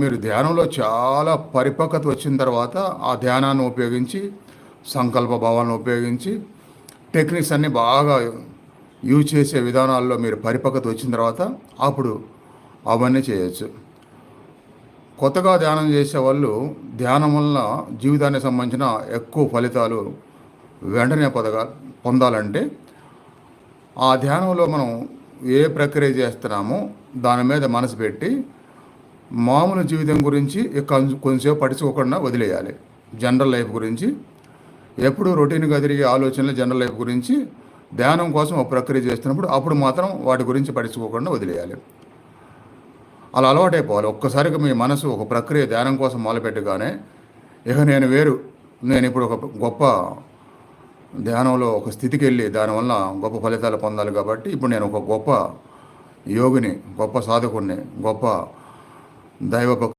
మీరు ధ్యానంలో చాలా పరిపక్వత వచ్చిన తర్వాత ఆ ధ్యానాన్ని ఉపయోగించి సంకల్ప భావాలను ఉపయోగించి టెక్నిక్స్ అన్నీ బాగా యూజ్ చేసే విధానాల్లో మీరు పరిపక్వత వచ్చిన తర్వాత అప్పుడు అవన్నీ చేయొచ్చు. కొత్తగా ధ్యానం చేసే వాళ్ళు ధ్యానం వల్ల జీవితానికి సంబంధించిన ఎక్కువ ఫలితాలు వెంటనే పొందగా పొందాలంటే ఆ ధ్యానంలో మనం ఏ ప్రక్రియ చేస్తున్నామో దాని మీద మనసు పెట్టి మామూలు జీవితం గురించి కొంచెం కొంచెంసేపు పట్టించుకోకుండా వదిలేయాలి. జనరల్ లైఫ్ గురించి. ఎప్పుడు రొటీన్గా తిరిగే ఆలోచనలు జనరల్ లైఫ్ గురించి ధ్యానం కోసం ఒక ప్రక్రియ చేస్తున్నప్పుడు అప్పుడు మాత్రం వాటి గురించి పట్టించుకోకుండా వదిలేయాలి. అలా అలవాటైపోవాలి. ఒక్కసారిగా మీ మనసు ఒక ప్రక్రియ ధ్యానం కోసం మొదలుపెట్టగానే ఇక నేను వేరు. నేను ఇప్పుడు ఒక గొప్ప ధ్యానంలో ఒక స్థితికి వెళ్ళి దానివల్ల గొప్ప ఫలితాలు పొందాలి కాబట్టి ఇప్పుడు నేను ఒక గొప్ప యోగిని గొప్ప సాధకుడిని గొప్ప 大和国